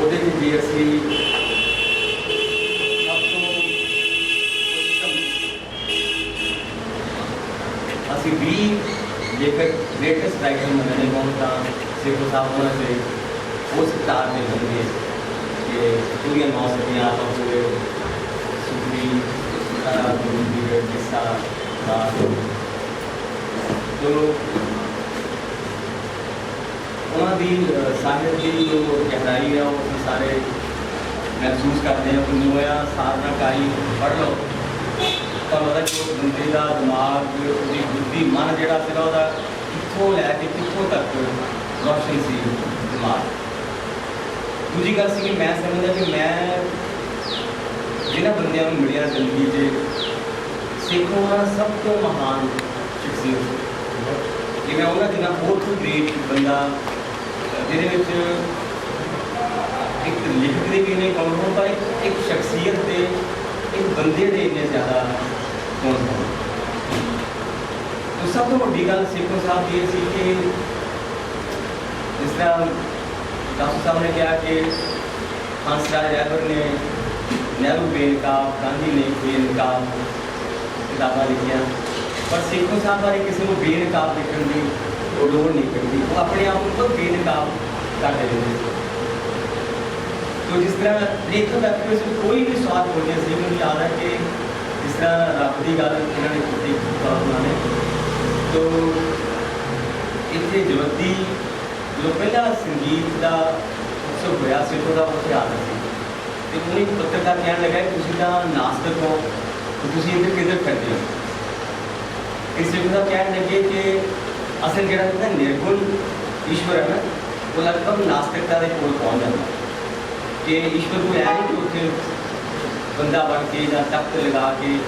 ਉਹਦੇ ਵਿੱਚ ਜੇ ਅਸੀਂ ਸਭ ਤੋਂ ਉੱਤਮ ਅਸੀਂ ਵੀ ਜੇਕਰ ਗ੍ਰੇਟੈਸਟ ਰਾਈਟਰ ਮੰਨਣੇ ਹੋਣ ਤਾਂ ਸਿੱਖੋ ਸਾਹਿਬ ਹੋਣਾ ਚਾਹੀਦਾ ਉਸ ਕਿਤਾਬ ਦੇ ਬੰਦੇ ਕਿ ਪੂਰੀਆਂ ਨੌ ਸਦੀਆਂ ਆਪਾਂ ਪੂਰੇ ਸੁਖੀ ਸਾਰਾ ਗੁਰੂ ਜੀ ਦੇ ਕਿੱਸਾ ਦਾ ਤੋ ਉਹਨਾਂ ਦੀ ਅ, ਸਾਹਿਤ ਦੀ ਜੋ ਗਹਿਰਾਈ ਹੈ ਉਹ ਅਸੀਂ ਸਾਰੇ ਮਹਿਸੂਸ ਕਰਦੇ ਹਾਂ, ਕਿ ਹੋਇਆ ਸਾਰਨਾ ਕਾਈ ਪੜ੍ਹ ਲਓ। ਤਾਂ ਉਹਦਾ ਕਿ ਉਸ ਬੰਦੇ ਦਾ ਦਿਮਾਗ, ਉਹਦੀ ਬੁੱਧੀ, ਮਨ ਜਿਹੜਾ ਸੀਗਾ, ਉਹਦਾ ਕਿੱਥੋਂ ਲੈ ਕੇ, ਕਿੱਥੋਂ ਤੱਕ ਰੋਸ਼ਨ ਸੀ ਦਿਮਾਗ? ਦੂਜੀ ਗੱਲ ਸੀ ਕਿ ਮੈਂ ਸਮਝਦਾ ਕਿ ਮੈਂ ਜਿਹਨਾਂ ਬੰਦਿਆਂ ਨੂੰ ਮਿਲਿਆ ਜ਼ਿੰਦਗੀ 'ਚ, ਸਿੱਖੋ ਦਾ ਸਭ ਤੋਂ ਮਹਾਨ ਸ਼ਖਸੀਅਤ ਜਿਵੇਂ ਉਹਨਾਂ ਜਿੰਨਾ ਬਹੁਤ ਕੋਈ ਗ੍ਰੇਟ ਬੰਦਾ ਜਿਹਦੇ ਵਿੱਚ ਇੱਕ ਲਿਖਤ ਦੇ ਵੀ ਨੇ, ਕੌਣ ਹੋਣ ਪਰ ਇੱਕ ਇੱਕ ਸ਼ਖਸੀਅਤ ਦੇ ਇੱਕ ਬੰਦੇ ਦੇ ਇੰਨੇ ਜ਼ਿਆਦਾ ਕੌਣ ਹੋਣ? ਤਾਂ ਸਭ ਤੋਂ ਵੱਡੀ ਗੱਲ ਸਿੱਖੋ ਸਾਹਿਬ ਦੀ ਇਹ ਸੀ ਕਿ ਜਿਸ ਤਰ੍ਹਾਂ ਦਾਸ ਸਾਹਿਬ ਨੇ ਕਿਹਾ ਕਿ ਹੰਸਰਾਜ ਰੈਵਰ ਨੇ ਨਹਿਰੂ ਬੇਨਕਾਬ, ਗਾਂਧੀ ਨੇ ਬੇਨਕਾਬ ਕਿਤਾਬਾਂ ਲਿਖੀਆਂ। ਪਰ ਸਿੱਖੋ ਸਾਹਿਬ ਬਾਰੇ ਕਿਸੇ ਨੂੰ ਬੇਨਕਾਬ ਲਿਖਣ ਦੀ ਉਹ ਲੋੜ ਨਹੀਂ ਪੈਂਦੀ। ਉਹ ਆਪਣੇ ਆਪ ਨੂੰ ਖੁਦ ਬੇਨਕਾਬ ਕਰ ਦਿੰਦੇ ਸੀ ਤੋ ਜਿਸ ਤਰ੍ਹਾਂ ਲੇਖਕ ਦਾ ਕੋਈ ਕੋਈ ਵੀ ਸਵਾਦ ਹੋ ਗਿਆ ਸੀ ਮੈਨੂੰ ਯਾਦ ਹੈ ਕਿ ਜਿਸ ਤਰ੍ਹਾਂ ਰੱਬ ਦੀ ਗੱਲ ਇਹਨਾਂ ਨੇ ਕੀਤੀ ਉਹਨਾਂ ਨੇ। ਤੋ ਇੱਥੇ ਜਵੱਦੀ ਜੋ ਪਹਿਲਾ ਸੰਗੀਤ ਦਾ ਉਤਸਵ ਹੋਇਆ ਸੀ ਉਹਦਾ ਉੱਥੇ ਆ ਰਿਹਾ ਸੀ। ਤੇ ਉਹਨੇ ਇੱਕ ਪੱਤਰਕਾਰ ਕਹਿਣ ਲੱਗਾ ਕਿ ਤੁਸੀਂ ਤਾਂ ਨਾਸਤਕ ਹੋ, ਤੇ ਤੁਸੀਂ ਇੱਧਰ ਕਿੱਧਰ ਫਿਰਦੇ ਹੋ ਅਸਲ ਜਿਹੜਾ ਹੁੰਦਾ ਨਿਰਗੁਣ ਈਸ਼ਵਰ ਹੈ ਨਾ, ਉਹ ਲਗਭਗ ਨਾਸਤਿਕਤਾ ਦੇ ਕੋਲ ਪਹੁੰਚ ਜਾਂਦਾ। ਕਿ ਈਸ਼ਵਰ ਨੂੰ ਐ ਨਹੀਂ ਕਿ ਉੱਥੇ ਬੰਦਾ ਬਣ ਕੇ ਜਾਂ ਤਖਤ ਲਗਾ ਕੇ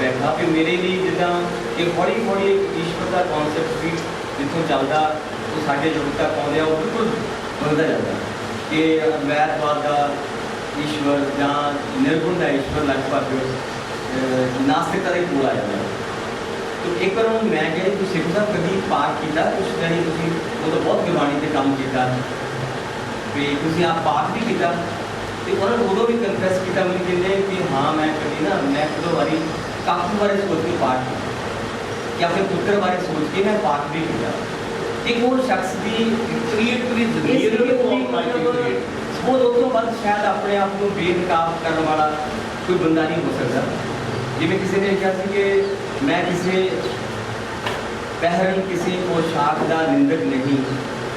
ਬੈਠਾ ਕਿ ਮੇਰੇ ਲਈ ਜਿੱਦਾਂ ਕਿ ਹੌਲੀ ਹੌਲੀ ਇੱਕ ਈਸ਼ਵਰ ਦਾ ਕਨਸੈਪਟ ਵੀ ਜਿੱਥੋਂ ਚੱਲਦਾ, ਉਹ ਸਾਡੇ ਯੁੱਗ ਤੱਕ ਆਉਂਦੇ ਆ ਉਹ ਬਿਲਕੁਲ ਬਦਲਦਾ ਜਾਂਦਾ। ਕਿ ਅਦਵੈਤਵਾਦ ਦਾ ਈਸ਼ਵਰ ਜਾਂ ਨਿਰਗੁਣ ਦਾ ਈਸ਼ਵਰ ਲਗਭਗ ਨਾਸਤਿਕਤਾ ਦੇ ਕੋਲ ਆ ਜਾਂਦਾ। ਇੱਕ ਵਾਰ ਉਹਨੂੰ ਮੈਂ ਕਿਹਾ ਜੀ ਤੁਸੀਂ ਸਿੱਖ ਸਾਹਿਬ ਕਦੀ ਪਾਠ ਕੀਤਾ ਕੁਛ ਜਾਨੀ ਤੁਸੀਂ ਉਹ ਤਾਂ ਬਹੁਤ ਗੁਰਬਾਣੀ ਤੇ ਕੰਮ ਕੀਤਾ ਵੀ ਤੁਸੀਂ ਆਪ ਪਾਠ ਵੀ ਕੀਤਾ ਤੇ ਉਹਨਾਂ ਨੇ ਉਦੋਂ ਵੀ ਕਨਫੈਸ ਕੀਤਾ ਮੈਨੂੰ ਕਹਿੰਦੇ ਕਿ ਹਾਂ ਮੈਂ ਕਦੀ ਨਾ ਮੈਂ ਕਦੋਂ ਵਾਰੀ ਕਾਫੀ ਬਾਰੇ ਸੋਚ ਕੇ ਪਾਠ ਕੀਤਾ ਜਾਂ ਫਿਰ ਪੁੱਤਰ ਬਾਰੇ ਸੋਚ ਕੇ ਮੈਂ ਪਾਠ ਵੀ ਕੀਤਾ ਇੱਕ ਹੋਰ ਸ਼ਖਸ ਦੀ ਕ੍ਰੀਏਟ ਪੂਰੀ ਜ਼ਿੰਦਗੀ ਇਸ ਦੇ ਲਈ ਵਿੱਚ ਉਹ ਬਹੁਤ ਮਾਇਨੇ ਮਤਲਬ ਕ੍ਰੀਏਟ ਉਹ ਉਸ ਤੋਂ ਬਾਅਦ ਸ਼ਾਇਦ ਆਪਣੇ ਆਪ ਨੂੰ ਬੇਨਕਾਬ ਕਰਨ ਵਾਲਾ ਕੋਈ ਬੰਦਾ ਨਹੀਂ ਹੋ ਸਕਦਾ ਜਿਵੇਂ ਕਿਸੇ ਨੇ ਕਿਹਾ ਸੀ ਕਿ ਮੈਂ ਕਿਸੇ ਪਹਿਰਨ ਕਿਸੇ ਪੋਸ਼ਾਕ ਦਾ ਨਿੰਦਕ ਨਹੀਂ।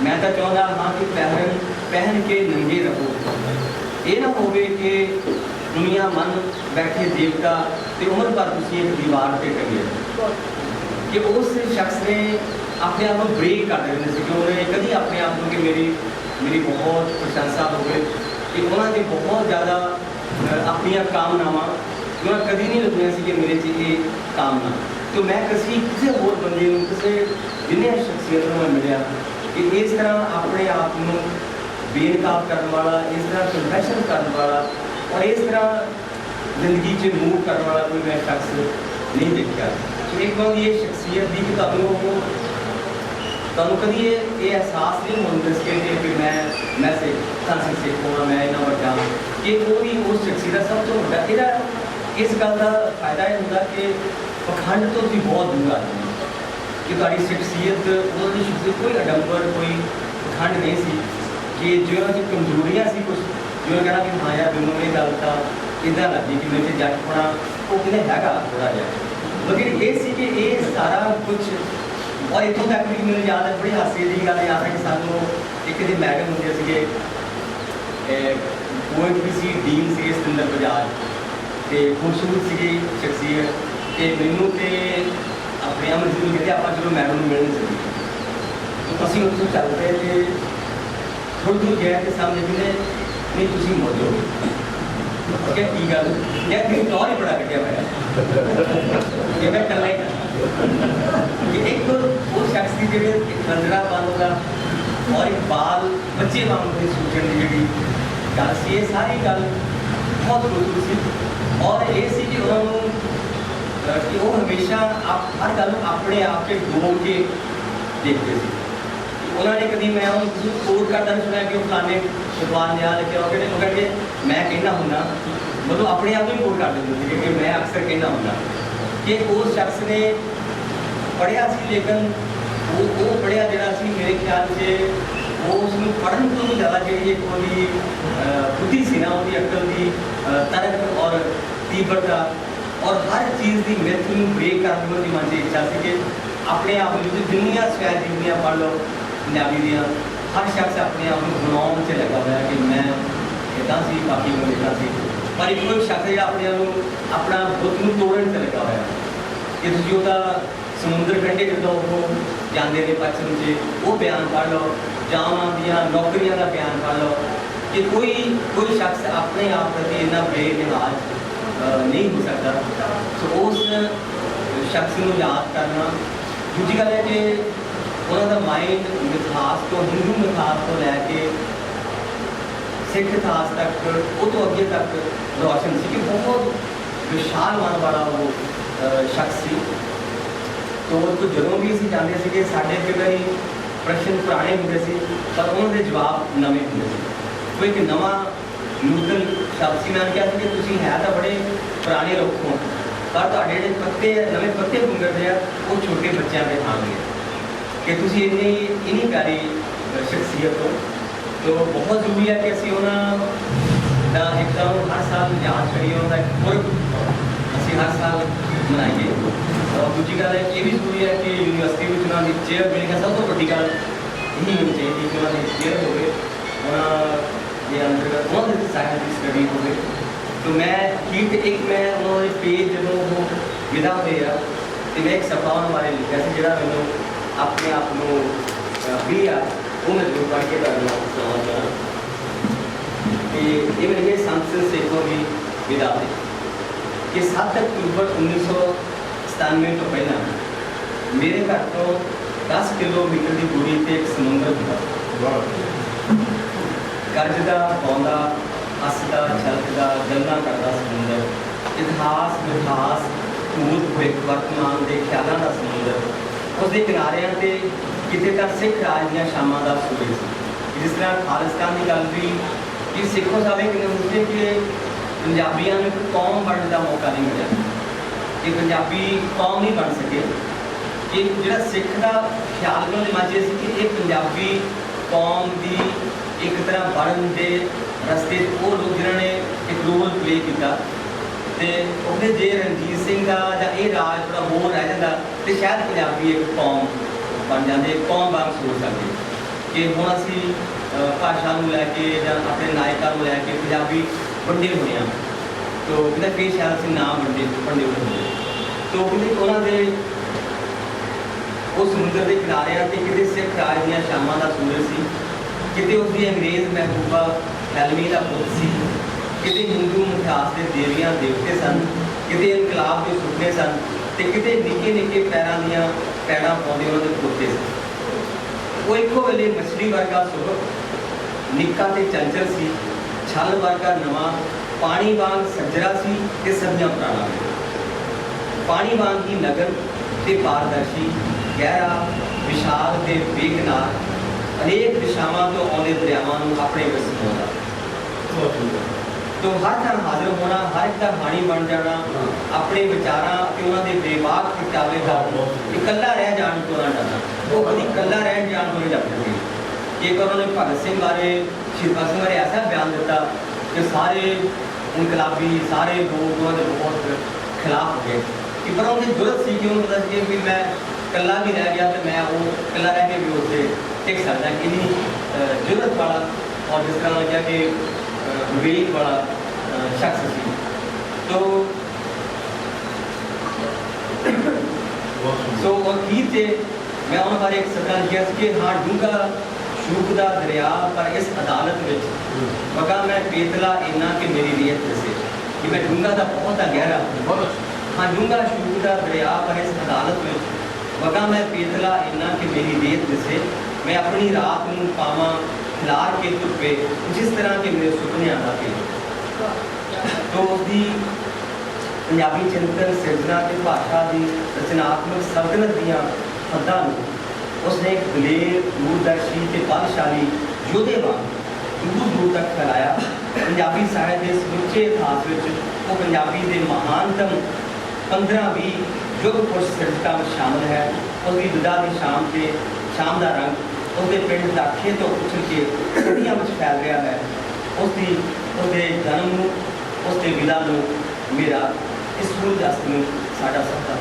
ਮੈਂ ਤਾਂ ਚਾਹੁੰਦਾ ਹਾਂ ਕਿ ਪਹਿਰਨ ਪਹਿਨ ਕੇ ਨੰਗੇ ਰਹੋ। ਇਹ ਨਾ ਹੋਵੇ ਕਿ ਦੁਨੀਆ ਮਨ ਬੈਠੇ ਦੇਵਤਾ ਤੇ ਉਮਰ ਭਰ ਤੁਸੀਂ ਇੱਕ ਦੀਵਾਰ ਤੇ ਟੰਗੇ ਕਿ ਉਸ ਸ਼ਖਸ ਨੇ ਆਪਣੇ ਆਪ ਨੂੰ ਬ੍ਰੇਕ ਕਰ ਦਿੰਦੇ ਸੀ ਕਿ ਉਹਨੇ ਕਦੀ ਆਪਣੇ ਆਪ ਨੂੰ ਕਿ ਮੇਰੀ ਮੇਰੀ ਬਹੁਤ ਪ੍ਰਸ਼ੰਸਾ ਹੋਵੇ, ਕਿ ਉਹਨਾਂ ਦੀ ਬਹੁਤ ਜ਼ਿਆਦਾ ਆਪਣੀਆਂ ਕਾਮਨਾਵਾਂ ਮੈਂ ਕਦੀ ਨਹੀਂ ਲੱਗਿਆ ਸੀ ਕਿ ਮੇਰੇ 'ਚ ਇਹ ਕਾਮਨਾ ਤੇ ਮੈਂ ਕਿਸੇ ਕਿਸੇ ਹੋਰ ਬੰਦੇ ਨੂੰ, ਕਿਸੇ ਜਿੰਨੇ ਸ਼ਖਸੀਅਤ ਨੂੰ ਮੈਂ ਮਿਲਿਆ ਕਿ ਇਸ ਤਰ੍ਹਾਂ ਆਪਣੇ ਆਪ ਨੂੰ ਬੇਨਕਾਬ ਕਰਨ ਵਾਲਾ, ਇਸ ਤਰ੍ਹਾਂ ਕਨਫੈਸ਼ਨ ਕਰਨ ਵਾਲਾ ਔਰ ਇਸ ਤਰ੍ਹਾਂ ਜ਼ਿੰਦਗੀ 'ਚ ਮੂਵ ਕਰਨ ਵਾਲਾ ਕੋਈ ਮੈਂ ਸ਼ਖਸ ਨਹੀਂ ਦੇਖਿਆ। ਇੱਕ ਵਾਰ ਇਹ ਸ਼ਖਸੀਅਤ ਦੀ ਕਿ ਤੁਹਾਨੂੰ ਉਹ ਤੁਹਾਨੂੰ ਕਦੀ ਇਹ ਇਹ ਅਹਿਸਾਸ ਨਹੀਂ ਹੁੰਦਾ ਸੀ ਕਿ ਕਿ ਮੈਂ ਮੈਂ ਸੇ ਸੰਸੀ ਸੇ ਕੋਣਾ ਮੈਂ ਇਹਨਾਂ ਵੱਡਾ। ਕਿ ਉਹ ਵੀ ਉਸ ਸ਼ਖਸੀਅਤ ਦਾ ਸਭ ਤੋਂ ਵੱਡਾ ਇਹਦਾ ਇਸ ਗੱਲ ਦਾ ਫਾਇਦਾ ਇਹ ਹੁੰਦਾ ਕਿ ਪਖੰਡ ਤੋਂ ਤੁਸੀਂ ਬਹੁਤ ਦੂਰ ਆ ਜਾਂਦੇ ਹੋ। ਕਿ ਤੁਹਾਡੀ ਸ਼ਖਸੀਅਤ ਉਹਦੀ ਸ਼ਖਸੀਅਤ ਕੋਈ ਅਡੰਬਰ, ਕੋਈ ਪਖੰਡ ਨਹੀਂ ਸੀ। ਕਿ ਜੋ ਉਹਦੀ ਕਮਜ਼ੋਰੀਆਂ ਸੀ ਕੁਝ ਜੋ ਕਹਿੰਦਾ ਕਿ ਹਾਂ ਯਾਰ ਮੈਨੂੰ ਇਹ ਗੱਲ ਤਾਂ ਇਦਾਂ ਲੱਗੀ ਕਿ ਮੇਰੇ 'ਚ ਜੱਟ ਹੋਣਾ, ਉਹ ਕਿਤੇ ਹੈਗਾ ਥੋੜਾ ਜਿਹਾ। ਲੇਕਿਨ ਇਹ ਸੀ ਕਿ ਇਹ ਸਾਰਾ ਕੁਝ ਔਰ ਇੱਥੋਂ ਤੱਕ ਵੀ ਮੈਨੂੰ ਯਾਦ ਹੈ, ਬੜੀ ਹਾਸੇ ਦੀ ਗੱਲ ਯਾਦ ਹੈ ਕਿ ਸਾਨੂੰ ਇੱਕ ਦੇ ਮੈਡਮ ਹੁੰਦੇ ਸੀਗੇ ਕੋਈ ਵੀ ਸੀ, ਡੀਨ ਸੀ ਸਤਿੰਦਰ ਬਜਾਜ। ਤੇ ਖੂਬਸੂਰਤ ਸੀਗੀ ਸ਼ਖਸੀਅਤ ਤੇ ਮੈਨੂੰ ਤੇ ਆਪਣੇ ਅਮਰ ਜੀ ਨੂੰ ਕਹਿੰਦੇ ਆਪਾਂ ਚਲੋ ਮੈਡਮ ਨੂੰ ਮਿਲਣ ਚੱਲੀਏ। ਅਸੀਂ ਉੱਥੋਂ ਚੱਲ ਪਏ ਤੇ ਥੋੜੀ ਦੂਰ ਗਿਆ ਤੇ ਸਾਹਮਣੇ ਕਹਿੰਦੇ ਨਹੀਂ, ਤੁਸੀਂ ਮੁੜ ਕਿ ਕੀ ਗੱਲ? ਇਹ ਵੀ ਟੌਰ ਹੀ ਬੜਾ ਕੱਢਿਆ ਹੋਇਆ। ਕਿ ਮੈਂ ਕੱਲਾ ਹੀ ਹਾਂ। ਕਿ ਇੱਕ ਉਹ ਸ਼ਖਸ ਦੀ ਜਿਹੜੇ ਇੱਕ ਖੰਡਰਾ ਦਾ ਔਰ ਇੱਕ ਬਾਲ ਬੱਚੇ ਵਾਂਗ ਦੀ ਸੂਚਣ ਦੀ ਜਿਹੜੀ ਗੱਲ ਸੀ, ਇਹ ਸਾਰੀ ਗੱਲ ਬਹੁਤ ਮਜ਼ਬੂਤ ਸੀ। ਔਰ ਇਹ ਸੀ ਕਿ ਉਹਨਾਂ ਨੂੰ ਕਿ ਉਹ ਹਮੇਸ਼ਾ ਆਪ ਹਰ ਗੱਲ ਨੂੰ ਆਪਣੇ ਆਪ ਤੇ ਡੋਬ ਕੇ ਦੇਖਦੇ ਸੀ ਉਹਨਾਂ ਨੇ ਕਦੀ ਮੈਂ ਉਹਨੂੰ ਕਿਸੇ ਕਰਦਾ ਨਹੀਂ ਸੁਣਿਆ ਕਿ ਉਹ ਫਲਾਣੇ ਵਿਦਵਾਨ ਨੇ ਆ ਲਿਖਿਆ ਉਹ ਕਹਿੰਦੇ ਉਹ ਕਹਿੰਦੇ ਮੈਂ ਕਹਿੰਦਾ ਹੁੰਦਾ ਮਤਲਬ ਆਪਣੇ ਆਪ ਨੂੰ ਹੀ ਕਰ ਦਿੰਦੇ ਸੀ ਕਿ ਮੈਂ ਅਕਸਰ ਕਹਿੰਦਾ ਹੁੰਦਾ ਕਿ ਉਸ ਸ਼ਖਸ ਨੇ ਪੜ੍ਹਿਆ ਸੀ ਲੇਕਿਨ ਉਹ ਉਹ ਪੜ੍ਹਿਆ ਜਿਹੜਾ ਸੀ ਮੇਰੇ ਖਿਆਲ 'ਚ ਉਸ ਨੂੰ ਪੜ੍ਹਨ ਤੋਂ ਵੀ ਜ਼ਿਆਦਾ ਜਿਹੜੀ ਇੱਕ ਉਹਦੀ ਅਹ, ਬੁੱਧੀ ਸੀ ਨਾ ਉਹਦੀ ਅਕਲ ਦੀ ਤਰਕ ਔਰ ਤੀਬਰਤਾ ਔਰ ਹਰ ਚੀਜ਼ ਦੀ ਮਿੱਥ ਨੂੰ ਬ੍ਰੇਕ ਕਰਨ ਦੀ ਉਹਦੀ ਮਨ 'ਚ ਇੱਛਾ ਸੀ ਕਿ ਆਪਣੇ ਆਪ ਨੂੰ ਜਿਹੜੀ ਦੁਨੀਆ ਸਵੈ ਜਿੰਨੀਆਂ ਪੜ੍ਹ ਲਓ ਪੰਜਾਬੀ ਦੀਆਂ ਹਰ ਸ਼ਖਸ ਆਪਣੇ ਆਪ ਨੂੰ ਬਣਾਉਣ 'ਚ ਲੱਗਾ ਹੋਇਆ ਕਿ ਮੈਂ ਇਦਾਂ ਸੀ ਬਾਕੀ ਮੈਂ ਇਦਾਂ ਸੀ। ਪਰ ਇੱਕ ਕੋਈ ਸ਼ਖਸ ਜਿਹੜਾ ਆਪਣੇ ਆਪ ਨੂੰ ਆਪਣਾ ਬੁੱਧ ਨੂੰ ਤੋੜਨ 'ਚ ਲੱਗਾ ਹੋਇਆ। ਕਿ ਤੁਸੀਂ ਉਹਦਾ ਸਮੁੰਦਰ ਕੰਢੇ ਜਦੋਂ ਉਹ ਜਾਂਦੇ ਨੇ ਪੱਛਮ 'ਚ ਉਹ ਬਿਆਨ ਪੜ੍ਹ ਲਓ ਜਾਂ ਉਹਨਾਂ ਦੀਆਂ, ਨੌਕਰੀਆਂ ਦਾ ਬਿਆਨ ਪੜ੍ਹ ਲਓ ਕਿ ਕੋਈ ਕੋਈ ਸ਼ਖਸ ਆਪਣੇ ਆਪ ਪ੍ਰਤੀ ਇੰਨਾ ਬੇਨਿਹਾਜ਼ ਨਹੀਂ ਹੋ ਸਕਦਾ। ਸੋ ਉਸ ਸ਼ਖਸ ਨੂੰ ਯਾਦ ਕਰਨਾ। ਦੂਜੀ ਗੱਲ ਹੈ ਕਿ ਉਹਨਾਂ ਦਾ ਮਾਈਂਡ ਮਿਥਾਸ ਤੋਂ, ਹਿੰਦੂ ਮਿਥਾਸ ਤੋਂ ਲੈ ਕੇ ਸਿੱਖ ਇਤਿਹਾਸ ਤੱਕ, ਉਹ ਤੋਂ ਅੱਗੇ ਤੱਕ ਰੋਸ਼ਨ ਸੀ ਕਿ ਬਹੁਤ ਵਿਸ਼ਾਲ ਮਨ ਵਾਲਾ ਉਹ ਸ਼ਖਸ ਸੀ। ਤੋਂ ਉਹ ਜਦੋਂ ਵੀ ਅਸੀਂ ਜਾਂਦੇ ਸੀ ਕਿ ਸਾਡੇ ਕਈ ਵਾਰੀ ਪ੍ਰਸ਼ਨ ਪੁਰਾਣੇ ਹੁੰਦੇ ਸੀ, ਪਰ ਉਹਨਾਂ ਦੇ ਜਵਾਬ ਨਵੇਂ ਹੁੰਦੇ ਸੀ। ਕੋਈ ਇੱਕ ਨਵਾਂ ਨੂਤਨ ਸ਼ਬਦ ਸੀ। ਮੈਂ ਕਿਹਾ ਸੀ ਕਿ ਤੁਸੀਂ ਹੈ ਤਾਂ ਬੜੇ ਪੁਰਾਣੇ ਲੋਕ ਹੋ, ਪਰ ਤੁਹਾਡੇ ਜਿਹੜੇ ਪੱਤੇ ਨਵੇਂ ਪੱਤੇ ਪੁੰਗਰਦੇ ਆ, ਉਹ ਛੋਟੇ ਬੱਚਿਆਂ ਦੇ ਖਾਣਗੇ ਕਿ ਤੁਸੀਂ ਇੰਨੀ ਇੰਨੀ ਪਿਆਰੀ ਸ਼ਖਸੀਅਤ ਹੋ। ਤੋ ਬਹੁਤ ਜ਼ਰੂਰੀ ਹੈ ਕਿ ਅਸੀਂ ਉਹਨਾਂ ਦਾ ਇੱਕਦਮ ਹਰ ਸਾਲ ਯਾਦ ਕਰੀਏ, ਉਹਨਾਂ ਦਾ ਇੱਕ ਪੁਰਬ ਅਸੀਂ ਹਰ ਸਾਲ ਮਨਾਈਏ। दूजी गल ये भी ज़रूरी है कि यूनिवर्सिटी में उन्होंने चेयर मेरे ख्याल सब तो वो गल यही होनी चाहिए कि उन्होंने चेयर हो गए उन्होंने अंतर्गत उन्होंने साइंस की स्टडी हो तो मैं ठीक एक मैं उन्होंने पेज जब वो विदा होया तो मैं एक सफ़ा बारे लिखा से मैं अपने आप को भी वो मैं ज़रूर पढ़ के सुना चाहना तो कि ये मेरे संत सेखों की विदा हुई कि सत अक्टूबर उन्नीस सौ 97 ਤੋਂ ਪਹਿਲਾਂ ਮੇਰੇ ਘਰ ਤੋਂ 10 ਕਿਲੋਮੀਟਰ ਦੀ ਦੂਰੀ ਤੇ ਇੱਕ ਸਮੁੰਦਰ ਹੁੰਦਾ। ਗੱਜਦਾ ਪੌਂਦਾ ਹੱਸਦਾ ਛਲਕਦਾ ਗੱਲਾਂ ਕਰਦਾ ਸਮੁੰਦਰ। ਇਤਿਹਾਸ ਵਿਕਾਸ ਭੂਤ, ਭਵਿੱਖ, ਵਰਤਮਾਨ ਦੇ ਖਿਆਲਾਂ ਦਾ ਸਮੁੰਦਰ। ਉਸ ਦੇ ਕਿਨਾਰਿਆਂ ਤੇ ਕਿਤੇ ਤਾਂ ਸਿੱਖ ਰਾਜ ਦੀਆਂ ਸ਼ਾਮਾਂ ਦਾ ਸੂਰਜ ਸੀ। ਜਿਸ ਤਰ੍ਹਾਂ ਖਾਲਿਸਤਾਨ ਦੀ ਗੱਲ ਵੀ ਕਿ ਸਿੱਖੋ ਸਾਹਿਬ ਕਹਿੰਦੇ ਕਿ ਪੰਜਾਬੀਆਂ ਨੂੰ ਕੌਮ ਬਣਨ ਦਾ ਮੌਕਾ ਨਹੀਂ ਮਿਲਿਆ। ਇਹ ਪੰਜਾਬੀ ਕੌਮ ਨਹੀਂ ਬਣ ਸਕੇ ਇਹ ਜਿਹੜਾ ਸਿੱਖ ਦਾ ਖਿਆਲ ਉਹਨਾਂ ਦੇ ਮਨ ਸੀ ਕਿ ਇਹ ਪੰਜਾਬੀ ਕੌਮ ਦੀ ਇੱਕ ਤਰ੍ਹਾਂ ਬਣਨ ਦੇ ਰਸਤੇ ਉਹ ਲੋਕ ਜਿਨ੍ਹਾਂ ਨੇ ਇੱਕ ਰੋਲ ਪਲੇ ਕੀਤਾ ਤੇ ਉਹਨੇ ਜੇ ਰਣਜੀਤ ਸਿੰਘ ਦਾ ਜਾਂ ਇਹ ਰਾਜ ਥੋੜਾ ਹੋਰ ਰਹਿ ਜਾਂਦਾ ਤੇ ਸ਼ਾਇਦ ਪੰਜਾਬੀ ਇੱਕ ਕੌਮ ਬਣ ਜਾਂਦੇ ਕੌਮ ਵਾਂਗ ਸੋਚ ਸਕਦੇ ਕਿ ਹੁਣ ਅਸੀਂ ਭਾਸ਼ਾ ਨੂੰ ਲੈ ਕੇ ਜਾਂ ਆਪਣੇ ਨਾਇਕਾਂ ਨੂੰ ਲੈ ਕੇ ਪੰਜਾਬੀ ਵੰਡੇ ਹੋਏ ਹਾਂ ਤੋ ਕਿਤੇ ਕਈ ਸ਼ਾਇਦ ਅਸੀਂ ਨਾਮ ਵੰਡੇ ਵੰਡੇ ਹੋਏ ਹਾਂ ਤੋ ਕਿਤੇ ਉਹਨਾਂ ਦੇ ਉਹ ਸਮੁੰਦਰ ਦੇ ਕਿਨਾਰਿਆਂ ਤੇ ਕਿਤੇ ਸਿੱਖ ਰਾਜ ਦੀਆਂ ਸ਼ਾਮਾਂ ਦਾ ਸੂਰਜ ਸੀ, ਕਿਤੇ ਉਸ ਦੀ ਅੰਗਰੇਜ਼ ਮਹਿਬੂਬਾ ਹੈਲਮੀ ਦਾ ਪੁੱਤ ਸੀ, ਕਿਤੇ ਹਿੰਦੂ ਮਿਥਿਹਾਸ ਦੇ ਦੇਵੀਆਂ ਦੇਵਤੇ ਸਨ, ਕਿਤੇ ਇਨਕਲਾਬ ਦੇ ਸੁਪਨੇ ਸਨ ਤੇ ਕਿਤੇ ਨਿੱਕੇ ਨਿੱਕੇ ਪੈਰਾਂ ਦੀਆਂ ਪੈੜਾਂ ਪਾਉਂਦੇ ਉਹਨਾਂ ਦੇ ਪੁੱਤੇ ਸਨ। ਉਹ ਇੱਕੋ ਵੇਲੇ ਮਛਲੀ ਵਰਗਾ ਸੁਰਖ ਨਿੱਕਾ ਤੇ ਚੰਚਲ ਸੀ, ਛਲ ਵਰਗਾ ਨਵਾਂ ਪਾਣੀ ਵਾਂਗ ਸੱਜਰਾ ਸੀ ਤੇ ਸਭਿਆਂ ਪ੍ਰਾਣਾ ਪਾਣੀ ਵਾਂਗ ਹੀ ਨਗਰ ਤੇ ਪਾਰਦਰਸ਼ੀ, ਗਹਿਰਾ, ਵਿਸ਼ਾਲ ਤੇ ਬੇਗਨਾਰ ਅਨੇਕ ਦਿਸ਼ਾਵਾਂ ਤੋਂ ਆਉਂਦੇ ਦਰਿਆਵਾਂ ਨੂੰ ਆਪਣੇ ਵਿੱਚ ਸਮਾਉਂਦਾ ਤੋਂ ਹਰ ਥਾਂ ਹਾਜ਼ਰ ਹੋਣਾ, ਹਰ ਇੱਕ ਦਾ ਬਾਣੀ ਬਣ ਜਾਣਾ, ਆਪਣੇ ਵਿਚਾਰਾਂ ਤੇ ਉਹਨਾਂ ਦੇ ਬੇਬਾਕ ਪ੍ਰਗਟਾਵੇ ਦਾ ਇਕੱਲਾ ਰਹਿ ਜਾਣ ਤੋਂ ਨਾ ਡਰਨਾ। ਉਹ ਕਦੀ ਇਕੱਲਾ ਰਹਿ ਜਾਣ ਤੋਂ ਨਹੀਂ ਡਰਦੇ। ਜੇਕਰ ਵਾਰ ਉਹਨੇ ਭਗਤ ਸਿੰਘ ਬਾਰੇ ਸ਼ਹੀਦ ਭਗਤ ਸਿੰਘ ਬਾਰੇ ਐਸਾ ਬਿਆਨ ਦਿੱਤਾ ਕਿ ਸਾਰੇ ਇਨਕਲਾਬੀ ਸਾਰੇ ਲੋਕ ਉਹਨਾਂ ਦੇ ਬਹੁਤ ਖਿਲਾਫ ਹੋ ਗਏ ਕਿ ਪਰ ਉਹਦੀ ਜ਼ਰੂਰਤ ਸੀ ਕਿ ਉਹਨੂੰ ਪਤਾ ਸੀ ਕਿ ਵੀ ਮੈਂ ਇਕੱਲਾ ਵੀ ਰਹਿ ਗਿਆ ਤੇ ਮੈਂ ਉਹ ਇਕੱਲਾ ਰਹਿ ਕੇ ਵੀ ਉੱਥੇ ਟਿਕ ਸਕਦਾ ਕਿੰਨੀ ਅਹ, ਜ਼ਰੂਰਤ ਵਾਲਾ ਔਰ ਜਿਸ ਤਰ੍ਹਾਂ ਲੱਗਿਆ ਕਿ ਅਹ, ਵਿਵੇਕ ਵਾਲਾ ਅਹ, ਸ਼ਖਸ ਸੀ ਤੋ ਸੋ ਅਖੀਰ ਤੇ ਮੈਂ ਉਹਨਾਂ ਬਾਰੇ ਇੱਕ ਸਤਰਾਂ ਲਿਖਿਆ ਸੀ ਕਿ ਹਾਂ ਡੂੰਘਾ ਸ਼ੂਕ ਦਾ ਦਰਿਆ ਪਰ ਇਸ ਅਦਾਲਤ ਵਿੱਚ। ਮਗਾ ਮੈਂ ਪੇਤਲਾ ਇੰਨਾ ਕਿ ਮੇਰੀ ਰੀਤ ਦੱਸੇ। ਕਿ ਮੈਂ ਡੂੰਘਾ ਦਾ ਬਹੁਤ ਗਹਿਰਾ ਹਾਂ ਡੂੰਘਾ ਸ਼ੂਕ ਦਾ ਦਰਿਆ ਪਰ ਇਸ ਅਦਾਲਤ ਵਿੱਚ। ਮਗਾ ਮੈਂ ਪੇਤਲਾ ਇੰਨਾ ਕਿ ਮੇਰੀ ਰੀਤ ਦੱਸੇ। ਮੈਂ ਆਪਣੀ ਰਾਤ ਨੂੰ ਪਾਵਾਂ ਖਿਲਾਰ ਕੇ ਧੁੱਪੇ ਜਿਸ ਤਰ੍ਹਾਂ ਕਿ ਮੇਰੇ ਸੁਪਨਿਆਂ ਦਾ ਪੇ ਤੋ ਉਸਦੀ ਪੰਜਾਬੀ ਚਿੰਤਨ ਸਿਰਜਣਾ ਤੇ ਭਾਸ਼ਾ ਦੀ ਰਚਨਾਤਮਕ ਸੰਤੁਲਨ ਦੀਆਂ ਹੱਦਾਂ ਨੂੰ ਉਸਨੇ ਇੱਕ ਦਲੇਰ ਦੂਰਦਰਸ਼ੀ ਤੇ ਬਲਸ਼ਾਲੀ ਯੋਧੇ ਵਾਂਗ ਦੂਰ ਦੂਰ ਤੱਕ ਫੈਲਾਇਆ। ਪੰਜਾਬੀ ਸਾਹਿਤ ਦੇ ਸਮੁੱਚੇ ਇਤਿਹਾਸ ਵਿੱਚ ਉਹ ਪੰਜਾਬੀ ਦੇ ਮਹਾਨਤਮ 15-20 ਯੁੱਗ ਪੁਰਸ਼ ਸਿਰਜਕਾਂ ਵਿੱਚ ਸ਼ਾਮਲ ਹੈ। ਉਸਦੀ ਵਿਦਾ ਦੀ ਸ਼ਾਮ ਤੇ ਸ਼ਾਮ ਦਾ ਰੰਗ ਉਸਦੇ ਪਿੰਡ ਦਾਖੇ ਤੋਂ ਉੱਠ ਕੇ ਸਦੀਆਂ ਵਿੱਚ ਫੈਲ ਰਿਹਾ ਹੈ। ਉਸਦੀ, ਉਸਦੇ ਜਨਮ ਨੂੰ, ਉਸਦੇ ਵਿਦਾ ਨੂੰ ਮੇਰਾ ਇਸ ਸੂਰਜ ਅਸਤ ਨੂੰ ਸਾਡਾ ਸਭ